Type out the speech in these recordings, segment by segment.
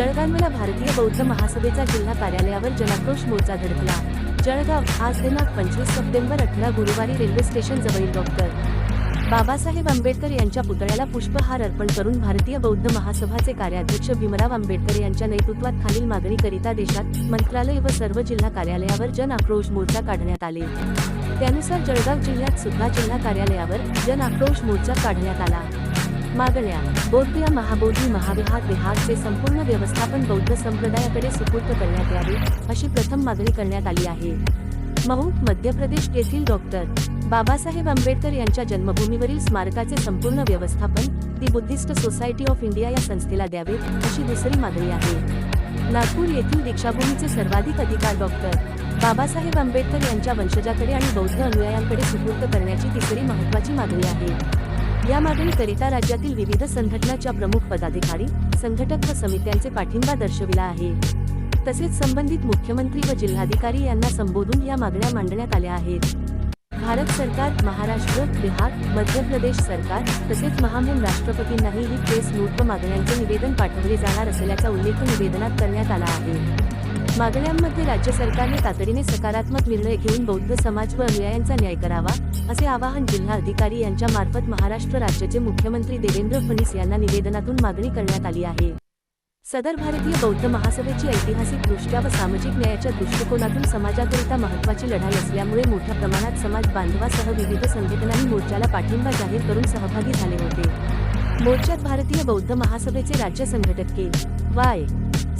जळगावला भारतीय बौद्ध महासभेचा जिल्हा कार्यालयावर जनाक्रोश मोर्चा धडकला. जळगाव आज दिनांक पंचवीस सप्टेंबर अठरा गुरुवारी रेल्वे स्टेशन जवळील डॉक्टर बाबासाहेब आंबेडकर यांच्या पुतळ्याला पुष्पहार अर्पण करून भारतीय बौद्ध महासभाचे कार्याध्यक्ष भीमराव आंबेडकर यांच्या नेतृत्वात खालील मागणीकरिता देशात मंत्रालय व सर्व जिल्हा कार्यालयावर जन आक्रोश मोर्चा काढण्यात आले. त्यानुसार जळगाव जिल्ह्यात सुद्धा जिल्हा कार्यालयावर जन आक्रोश मोर्चा काढण्यात आला. मागण्या. बौद्ध महाबोधी महाविहार विहारचे संपूर्ण व्यवस्थापन बौद्ध संप्रदायाकडे सुपूर्द करण्यात यावे अशी प्रथम मागणी करण्यात आली आहे. मऊ मध्य प्रदेश येथील डॉक्टर बाबासाहेब आंबेडकर यांच्या जन्मभूमीवरील स्मारकाचे संपूर्ण व्यवस्थापन the Buddhist Society of India या संस्थेला द्यावे अशी दुसरी मागणी आहे. नागपूर येथील दीक्षाभूमीचे सर्वाधिक अधिकार डॉक्टर बाबासाहेब आंबेडकर यांच्या वंशजाकडे आणि बौद्ध अनुयायांकडे सुपूर्द करण्याची तिसरी महत्वाची मागणी आहे. या मागणीकरिता राज्यातील विविध संघटनाच्या प्रमुख पदाधिकारी संघटक व समित्यांचे पाठिंबा दर्शविला आहे. तसेच संबंधित मुख्यमंत्री व जिल्हाधिकारी यांना संबोधून या मागण्या मांडण्यात आल्या आहेत. भारत सरकार महाराष्ट्र बिहार मध्य प्रदेश सरकार तसेच महामहिम राष्ट्रपतींनाही ही प्रेस नोट व मागण्यांचे निवेदन पाठवले जाणार असल्याचा उल्लेख निवेदनात करण्यात आला आहे. मागण्यांमध्ये राज्य सरकारने तातडीने सकारात्मक निर्णय घेऊन बौद्ध समाज व अनुयायांचा न्याय करावा असे आवाहन जिल्हा अधिकारी यांच्या मार्फत महाराष्ट्र राज्याचे मुख्यमंत्री देवेंद्र फडणवीस यांना निवेदनातून मागणी करण्यात आली आहे. सदर भारतीय बौद्ध महासभेची ऐतिहासिकदृष्ट्या व सामाजिक न्यायाच्या दृष्टिकोनातून समाजाकरिता महत्वाची लढाई असल्यामुळे मोठ्या प्रमाणात समाज बांधवासह विविध संघटनांनी मोर्चाला पाठिंबा जाहीर करून सहभागी झाले होते. मोर्चात भारतीय बौद्ध महासभेचे राज्य संघटक के. वाय.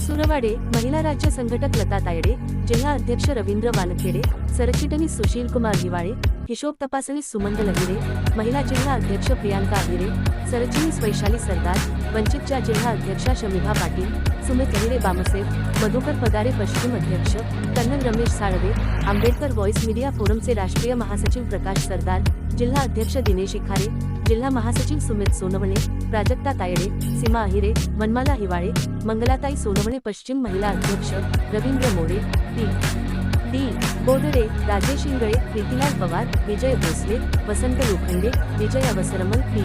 सुरवाडे महिला राज्य संघटक लता तायडे जिल्हा अध्यक्ष रवींद्र वानखेडे सरचिटणीस सुशील कुमार हिवाळे हिशोब तपासणीस सुमंत लहिरे महिला जिल्हा अध्यक्ष प्रियांका अहिरे सरचिटणीस वैशाली सरदार वंचितच्या जिल्हा अध्यक्षा शमिभा पाटील सुमित अहिरे बामसेब मधुकर पगारे पश्चिम अध्यक्ष कन्नन रमेश साळवे आंबेडकर व्हॉइस मीडिया फोरमचे राष्ट्रीय महासचिव प्रकाश सरदार जिल्हा अध्यक्ष दिनेश इखारे जिल्हा महासचिव सुमित सोनवणे प्राजक्ता तायडे सीमा अहिरे वनमाला हिवाळे मंगलाताई सोनवणे पश्चिम महिला अध्यक्ष Ravindra More P. D Bodade Rajesh Ingale Pritilal Pawar Vijay Bhosale Vasant Lokhande Vijay Avsarmal P.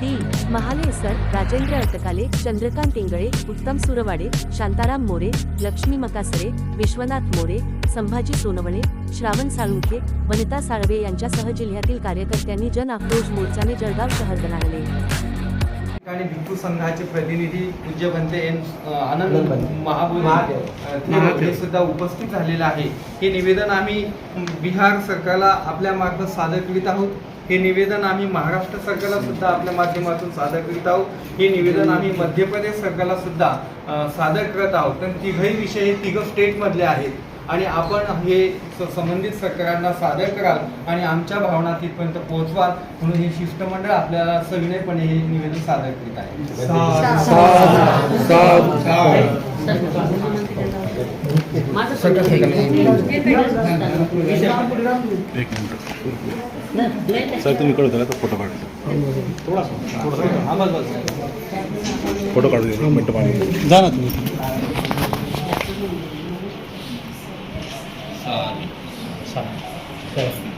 D Mahale sir Rajendra Atkale Chandrakant Ingale Uttam Surwade Shantaram More Lakshmi Makasare Vishwanath More Sambhaji Sonawane Shravan Salunkhe Vanita Salve यांच्यासह जिल्ह्यातील कार्यकर्त्यांनी जन आक्रोश मोर्चाने जळगाव शहर दणाणले ठिकाणी भिक्खू संघाचे प्रतिनिधी पूज्य बनते एन आनंद. हे सुद्धा उपस्थित झालेलं आहे. हे निवेदन आम्ही बिहार सरकारला आपल्या मार्फत सादर करीत आहोत. हे निवेदन आम्ही महाराष्ट्र सरकारला सुद्धा आपल्या माध्यमातून सादर करीत आहोत. हे निवेदन आम्ही मध्य प्रदेश सरकारला सुद्धा सादर करत आहोत. कारण तिघही विषय हे तिघं स्टेटमधले आहेत. आणि आपण हे संबंधित सरकारांना सादर कराल आणि आमच्या भावना तिथपर्यंत पोहोचवाल म्हणून हे शिष्टमंडळ आपल्याला सविनयपणे हे निवेदन सादर करीत आहे. एक मिनिट सर तुम्ही कळू त्याला तर फोटो काढ फोटो काढू दे मिनटं पाणी. जा ना तुम्ही. 对。